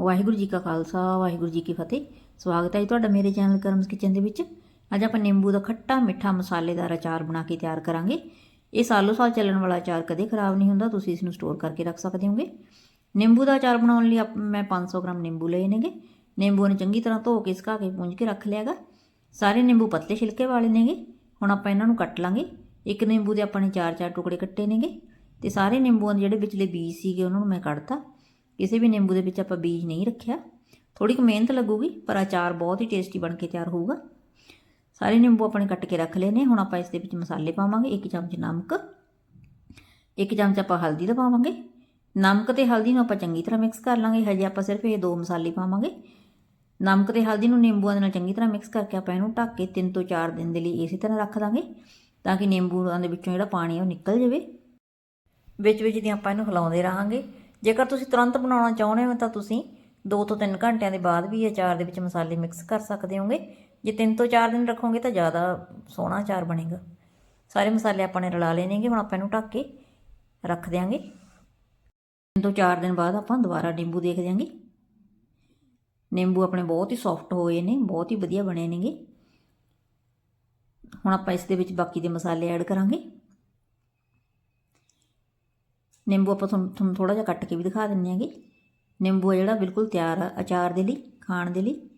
ਵਾਹਿਗੁਰੂ ਜੀ ਕਾ ਖਾਲਸਾ, ਵਾਹਿਗੁਰੂ ਜੀ ਕੀ ਫਤਿਹ। ਸਵਾਗਤ ਹੈ ਜੀ ਤੁਹਾਡਾ ਮੇਰੇ ਚੈਨਲ ਕਰਮਸ ਕਿਚਨ ਦੇ ਵਿੱਚ। ਅੱਜ ਆਪਾਂ ਨਿੰਬੂ ਦਾ ਖੱਟਾ ਮਿੱਠਾ ਮਸਾਲੇਦਾਰ ਅਚਾਰ ਬਣਾ ਕੇ ਤਿਆਰ ਕਰਾਂਗੇ। ਇਹ ਸਾਲੋ ਸਾਲ ਚੱਲਣ ਵਾਲਾ ਅਚਾਰ ਕਦੇ ਖਰਾਬ ਨਹੀਂ ਹੁੰਦਾ, ਤੁਸੀਂ ਇਸ ਨੂੰ ਸਟੋਰ ਕਰਕੇ ਰੱਖ ਸਕਦੇ ਹੋਗੇ। ਨਿੰਬੂ ਦਾ ਅਚਾਰ ਬਣਾਉਣ ਲਈ ਆਪ- ਮੈਂ 500 ਗ੍ਰਾਮ ਨਿੰਬੂ ਲਏ ਨੇਗੇ। ਨਿੰਬੂ ਨੂੰ ਚੰਗੀ ਤਰ੍ਹਾਂ ਧੋ ਕੇ ਸੁਕਾ ਕੇ ਪੂੰਝ ਕੇ ਰੱਖ ਲਿਆਗਾ ਸਾਰੇ ਨਿੰਬੂ ਪਤਲੇ ਛਿਲਕੇ ਵਾਲੇ ਨੇਗੇ। ਹੁਣ ਆਪਾਂ ਇਹਨਾਂ ਨੂੰ ਕੱਟ ਲਾਂਗੇ। ਇੱਕ ਨਿੰਬੂ ਦੇ ਆਪਾਂ ਨੇ ਚਾਰ ਚਾਰ ਟੁਕੜੇ ਕੱਟੇ ਨੇਗੇ। ਤੇ ਸਾਰੇ ਨਿੰਬੂਆਂ ਦੇ ਜਿਹੜੇ ਵਿਚਲੇ ਬੀਜ ਸੀਗੇ, ਉਹਨਾਂ ਨੂੰ ਮੈਂ ਕੱਢਤਾ। ਕਿਸੇ ਵੀ ਨਿੰਬੂ ਦੇ ਵਿੱਚ ਆਪਾਂ ਬੀਜ ਨਹੀਂ ਰੱਖਿਆ। ਥੋੜੀ ਕੁ ਮਿਹਨਤ ਲੱਗੂਗੀ, ਪਰ ਅਚਾਰ ਬਹੁਤ ਹੀ ਟੇਸਟੀ ਬਣ ਕੇ ਤਿਆਰ ਹੋਊਗਾ। ਸਾਰੇ ਨਿੰਬੂ ਆਪਣੇ ਕੱਟ ਕੇ ਰੱਖ ਲਏ ਨੇ, ਹੁਣ ਆਪਾਂ ਇਸ ਦੇ ਵਿੱਚ ਮਸਾਲੇ ਪਾਵਾਂਗੇ, ਇੱਕ ਚਮਚ ਨਮਕ, ਇੱਕ ਚਮਚ ਆਪਾਂ ਹਲਦੀ ਦਾ ਪਾਵਾਂਗੇ। ਨਮਕ ਤੇ ਹਲਦੀ ਨੂੰ ਆਪਾਂ ਚੰਗੀ ਤਰ੍ਹਾਂ ਮਿਕਸ ਕਰ ਲਾਂਗੇ, ਹਜੇ ਆਪਾਂ ਸਿਰਫ ਇਹ ਦੋ ਮਸਾਲੇ ਪਾਵਾਂਗੇ। ਨਮਕ ਤੇ ਹਲਦੀ ਨੂੰ ਨਿੰਬੂਆਂ ਦੇ ਨਾਲ ਚੰਗੀ ਤਰ੍ਹਾਂ ਮਿਕਸ ਕਰਕੇ ਆਪਾਂ ਇਹਨੂੰ ਢੱਕ ਕੇ 3 ਤੋਂ 4 ਦਿਨ ਦੇ ਲਈ ਇਸੇ ਤਰ੍ਹਾਂ ਰੱਖ ਦਾਂਗੇ, ਤਾਂ ਕਿ ਨਿੰਬੂਆਂ ਦੇ ਵਿੱਚੋਂ ਜਿਹੜਾ ਪਾਣੀ ਹੈ ਉਹ ਨਿਕਲ ਜਾਵੇ। ਵਿੱਚ ਵਿੱਚ ਦੀ ਆਪਾਂ ਇਹਨੂੰ ਹਿਲਾਉਂਦੇ ਰਹਾਂਗੇ। ਜੇਕਰ ਤੁਸੀਂ ਤੁਰੰਤ ਬਣਾਉਣਾ ਚਾਹੁੰਦੇ ਹੋ ਤਾਂ ਤੁਸੀਂ 2 ਤੋਂ 3 ਘੰਟਿਆਂ ਦੇ ਬਾਅਦ ਵੀ ਅਚਾਰ ਦੇ ਵਿੱਚ ਮਸਾਲੇ ਮਿਕਸ ਕਰ ਸਕਦੇ ਹੋਗੇ। ਜੇ 3 ਤੋਂ 4 ਦਿਨ ਰੱਖੋਗੇ ਤਾਂ ਜ਼ਿਆਦਾ ਸੋਹਣਾ ਅਚਾਰ ਬਣੇਗਾ। ਸਾਰੇ ਮਸਾਲੇ ਆਪਾਂ ਨੇ ਰਲਾ ਲਏ ਨੇਗੇ ਹੁਣ ਆਪਾਂ ਇਹਨੂੰ ਢੱਕ ਕੇ ਰੱਖ ਦਿਆਂਗੇ। 3 ਤੋਂ 4 ਦਿਨ ਬਾਅਦ ਆਪਾਂ ਦੁਬਾਰਾ ਨਿੰਬੂ ਦੇਖ ਦਿਆਂਗੇ। ਨਿੰਬੂ ਆਪਣੇ ਬਹੁਤ ਹੀ ਸੌਫਟ ਹੋਏ ਨੇ, ਬਹੁਤ ਹੀ ਵਧੀਆ ਬਣੇ ਨੇਗੇ। ਹੁਣ ਆਪਾਂ ਇਸ ਦੇ ਵਿੱਚ ਬਾਕੀ ਦੇ ਮਸਾਲੇ ਐਡ ਕਰਾਂਗੇ। ਨਿੰਬੂ ਆਪਾਂ ਤੁਹਾਨੂੰ ਤੁਹਾਨੂੰ ਥੋੜਾ ਜਿਹਾ ਕੱਟ ਕੇ ਵੀ ਦਿਖਾ ਦਿੰਨੇ ਆਂਗੇ ਨਿੰਬੂ ਆ ਜਿਹੜਾ ਬਿਲਕੁਲ ਤਿਆਰ ਆ, ਅਚਾਰ ਦੇ ਲਈ, ਖਾਣ ਦੇ ਲਈ।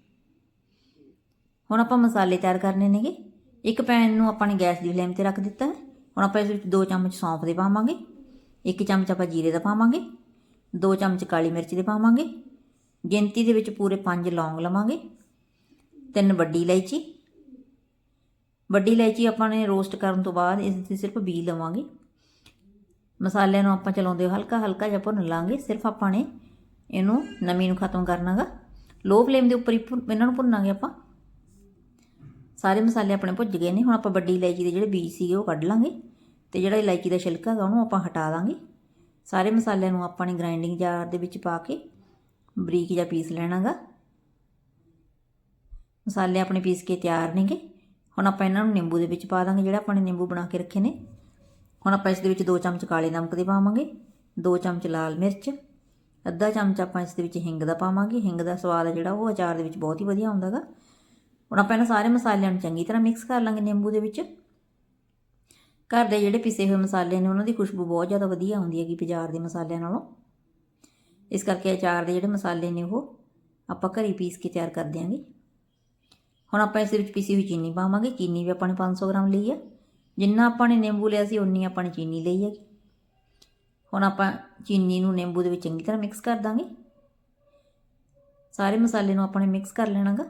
ਹੁਣ ਆਪਾਂ ਮਸਾਲੇ ਤਿਆਰ ਕਰਨੇ ਨੇਗੇ। ਇੱਕ ਪੈਨ ਨੂੰ ਆਪਾਂ ਨੇ ਗੈਸ ਦੀ ਫਲੇਮ ਤੇ ਰੱਖ ਦਿੱਤਾ ਹੈ। ਹੁਣ ਆਪਾਂ ਇਸ ਵਿੱਚ 2 ਚਮਚ ਸੌਂਫ ਦੇ ਪਾਵਾਂਗੇ। ਇੱਕ ਚਮਚ ਆਪਾਂ ਜੀਰੇ ਦਾ ਪਾਵਾਂਗੇ। 2 ਚਮਚ ਕਾਲੀ ਮਿਰਚ ਦੇ ਪਾਵਾਂਗੇ। ਗਿਣਤੀ ਦੇ ਵਿੱਚ ਪੂਰੇ 5 ਲੌਂਗ ਲਵਾਂਗੇ। ਤਿੰਨ ਵੱਡੀ ਇਲਾਇਚੀ। ਵੱਡੀ ਇਲਾਇਚੀ ਆਪਾਂ ਨੇ ਰੋਸਟ ਕਰਨ ਤੋਂ ਬਾਅਦ ਇਸ ਦੇ ਸਿਰਫ ਬੀ ਲਵਾਂਗੇ। ਮਸਾਲਿਆਂ ਨੂੰ ਆਪਾਂ ਚਲਾਉਂਦੇ ਹੋ ਹਲਕਾ ਹਲਕਾ ਜਿਹਾ ਭੁੰਨ ਲਾਂਗੇ। ਸਿਰਫ ਆਪਾਂ ਨੇ ਇਹਨੂੰ ਨਮੀ ਨੂੰ ਖਤਮ ਕਰਨਾਗਾ। ਲੋ ਫਲੇਮ ਦੇ ਉੱਪਰ ਹੀ ਭੁੰਨ- ਇਹਨਾਂ ਨੂੰ ਭੁੰਨਾਂਗੇ ਆਪਾਂ। ਸਾਰੇ ਮਸਾਲੇ ਆਪਣੇ ਭੁੱਜ ਗਏ ਨੇ। ਹੁਣ ਆਪਾਂ ਵੱਡੀ ਇਲਾਇਚੀ ਦੇ ਜਿਹੜੇ ਬੀਜ ਸੀਗੇ ਉਹ ਕੱਢ ਲਾਂਗੇ ਤੇ ਜਿਹੜਾ ਇਲਾਇਚੀ ਦਾ ਛਿਲਕਾ ਹੈਗਾ ਉਹਨੂੰ ਆਪਾਂ ਹਟਾ ਦਾਂਗੇ। ਸਾਰੇ ਮਸਾਲਿਆਂ ਨੂੰ ਆਪਾਂ ਨੇ ਗ੍ਰਾਈਂਡਿੰਗ ਜਾਰ ਦੇ ਵਿੱਚ ਪਾ ਕੇ ਬਰੀਕ ਜਿਹਾ ਪੀਸ ਲੈਣਾਗਾ। ਮਸਾਲੇ ਆਪਣੇ ਪੀਸ ਕੇ ਤਿਆਰ ਨੇਗੇ। ਹੁਣ ਆਪਾਂ ਇਹਨਾਂ ਨੂੰ ਨਿੰਬੂ ਦੇ ਵਿੱਚ ਪਾ ਦਾਂਗੇ। ਜਿਹੜਾ ਆਪਾਂ ਨੇ ਨਿੰਬੂ ਬਣਾ ਕੇ ਰੱਖੇ ਨੇ। ਹੁਣ ਆਪਾਂ ਇਸ ਦੇ ਵਿੱਚ 2 ਚਮਚ ਕਾਲੇ ਨਮਕ ਦੇ ਪਾਵਾਂਗੇ 2 ਚਮਚ ਲਾਲ ਮਿਰਚ, ਅੱਧਾ ਚਮਚ ਆਪਾਂ ਇਸ ਦੇ ਵਿੱਚ ਹਿੰਗ ਦਾ ਪਾਵਾਂਗੇ। ਹਿੰਗ ਦਾ ਸਵਾਦ ਹੈ ਜਿਹੜਾ, ਉਹ ਅਚਾਰ ਦੇ ਵਿੱਚ ਬਹੁਤ ਹੀ ਵਧੀਆ ਆਉਂਦਾਗਾ। ਹੁਣ ਆਪਾਂ ਇਹਨਾਂ ਸਾਰੇ ਮਸਾਲਿਆਂ ਨੂੰ ਚੰਗੀ ਤਰ੍ਹਾਂ ਮਿਕਸ ਕਰ ਲਾਂਗੇ ਨਿੰਬੂ ਦੇ ਵਿੱਚ। ਘਰ ਦੇ ਜਿਹੜੇ ਪਿਸੇ ਹੋਏ ਮਸਾਲੇ ਨੇ, ਉਹਨਾਂ ਦੀ ਖੁਸ਼ਬੂ ਬਹੁਤ ਜ਼ਿਆਦਾ ਵਧੀਆ ਆਉਂਦੀ ਹੈਗੀ ਬਾਜ਼ਾਰ ਦੇ ਮਸਾਲਿਆਂ ਨਾਲੋਂ। ਇਸ ਕਰਕੇ ਅਚਾਰ ਦੇ ਜਿਹੜੇ ਮਸਾਲੇ ਨੇ, ਉਹ ਆਪਾਂ ਘਰੀ ਪੀਸ ਕੇ ਤਿਆਰ ਕਰ ਦਿਆਂਗੇ। ਹੁਣ ਆਪਾਂ ਇਸ ਦੇ ਵਿੱਚ ਪੀਸੀ ਹੋਈ ਚੀਨੀ ਪਾਵਾਂਗੇ। ਚੀਨੀ ਵੀ ਆਪਾਂ ਨੇ 500 ਗ੍ਰਾਮ ਲਈ ਹੈ ਜਿੰਨਾ ਆਪਾਂ ਨੇ ਨਿੰਬੂ ਲਿਆ ਸੀ, ਉਨੀ ਆਪਾਂ ਨੇ ਚੀਨੀ ਲਈ ਹੈਗੀ। ਹੁਣ ਆਪਾਂ ਚੀਨੀ ਨੂੰ ਨਿੰਬੂ ਦੇ ਵਿੱਚ ਚੰਗੀ ਤਰ੍ਹਾਂ ਮਿਕਸ ਕਰ ਦਾਂਗੇ। ਸਾਰੇ ਮਸਾਲੇ ਨੂੰ ਆਪਾਂ ਨੇ ਮਿਕਸ ਕਰ ਲੈਣਾਗਾ।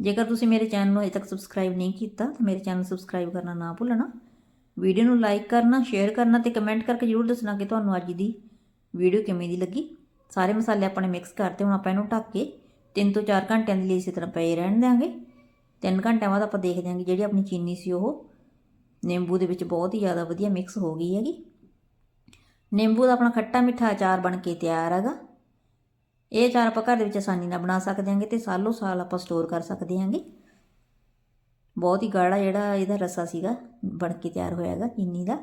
ਜੇਕਰ ਤੁਸੀਂ ਮੇਰੇ ਚੈਨਲ ਨੂੰ ਅਜੇ ਤੱਕ ਸਬਸਕ੍ਰਾਈਬ ਨਹੀਂ ਕੀਤਾ, ਤਾਂ ਮੇਰੇ ਚੈਨਲ ਸਬਸਕ੍ਰਾਈਬ ਕਰਨਾ ਨਾ ਭੁੱਲਣਾ। ਵੀਡੀਓ ਨੂੰ ਲਾਈਕ ਕਰਨਾ ਸ਼ੇਅਰ ਕਰਨਾ ਤੇ ਕਮੈਂਟ ਕਰਕੇ ਜਰੂਰ ਦੱਸਣਾ ਕਿ ਤੁਹਾਨੂੰ ਅੱਜ ਦੀ ਵੀਡੀਓ ਕਿਵੇਂ ਦੀ ਲੱਗੀ। ਸਾਰੇ ਮਸਾਲੇ ਆਪਾਂ ਨੇ ਮਿਕਸ ਕਰਤੇ, ਹੁਣ ਆਪਾਂ ਇਹਨੂੰ ਢੱਕ ਕੇ 3 ਤੋਂ 4 ਘੰਟਿਆਂ ਦੇ ਲਈ ਇਸੇ ਤਰ੍ਹਾਂ ਪਏ ਰਹਿਣ ਦਿਆਂਗੇ। 3 ਘੰਟਿਆਂ ਬਾਅਦ ਆਪਾਂ ਦੇਖ ਦਿਆਂਗੇ ਜਿਹੜੀ ਆਪਣੀ ਚੀਨੀ ਸੀ ਉਹ ਨਿੰਬੂ ਦੇ ਵਿੱਚ ਬਹੁਤ ਹੀ ਜ਼ਿਆਦਾ ਵਧੀਆ ਮਿਕਸ ਹੋ ਗਈ ਹੈਗੀ। ਨਿੰਬੂ ਦਾ ਆਪਣਾ ਖੱਟਾ ਮਿੱਠਾ ਅਚਾਰ ਬਣ ਕੇ ਤਿਆਰ ਹੈਗਾ। ਇਹ ਅਚਾਰ ਆਪਾਂ ਘਰ ਦੇ ਵਿੱਚ ਆਸਾਨੀ ਨਾਲ ਬਣਾ ਸਕਦੇ ਹਾਂਗੇ ਤੇ ਸਾਲੋ ਸਾਲ ਆਪਾਂ ਸਟੋਰ ਕਰ ਸਕਦੇ ਹਾਂਗੇ। ਬਹੁਤ ਹੀ ਗਾੜਾ ਜਿਹੜਾ ਇਹਦਾ ਰਸਾ ਸੀਗਾ ਬਣ ਕੇ ਤਿਆਰ ਹੋਇਆ ਹੈਗਾ ਚੀਨੀ ਦਾ।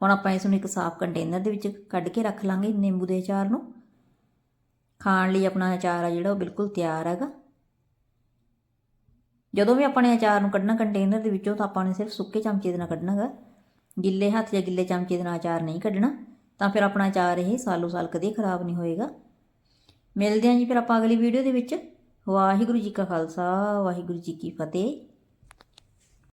ਹੁਣ ਆਪਾਂ ਇਸ ਨੂੰ ਇੱਕ ਸਾਫ਼ ਕੰਟੇਨਰ ਦੇ ਵਿੱਚ ਕੱਢ ਕੇ ਰੱਖ ਲਾਂਗੇ ਨਿੰਬੂ ਦੇ ਅਚਾਰ ਨੂੰ। ਖਾਣ ਲਈ ਆਪਣਾ ਅਚਾਰ ਆ ਜਿਹੜਾ ਉਹ ਬਿਲਕੁਲ ਤਿਆਰ ਹੈਗਾ। ਜਦੋਂ ਵੀ ਆਪਾਂ ਨੇ ਅਚਾਰ ਨੂੰ ਕੱਢਣਾ ਕੰਟੇਨਰ ਦੇ ਵਿੱਚੋਂ ਤਾਂ ਆਪਾਂ ਨੇ ਸਿਰਫ ਸੁੱਕੇ ਚਮਚੇ ਦੇ ਨਾਲ ਕੱਢਣਾਗਾ। ਗਿੱਲੇ ਹੱਥ ਜਾਂ ਗਿੱਲੇ ਚਮਚੇ ਦੇ ਨਾਲ ਅਚਾਰ ਨਹੀਂ ਕੱਢਣਾ, ਤਾਂ ਫਿਰ ਆਪਣਾ ਅਚਾਰ ਇਹ ਸਾਲੋ ਸਾਲ ਕਦੇ ਖਰਾਬ ਨਹੀਂ ਹੋਏਗਾ। ਮਿਲਦੇ ਹਾਂ ਜੀ ਫਿਰ ਆਪਾਂ ਅਗਲੀ ਵੀਡੀਓ ਦੇ ਵਿੱਚ। ਵਾਹਿਗੁਰੂ ਜੀ ਕਾ ਖਾਲਸਾ, ਵਾਹਿਗੁਰੂ ਜੀ ਕੀ ਫਤਿਹ।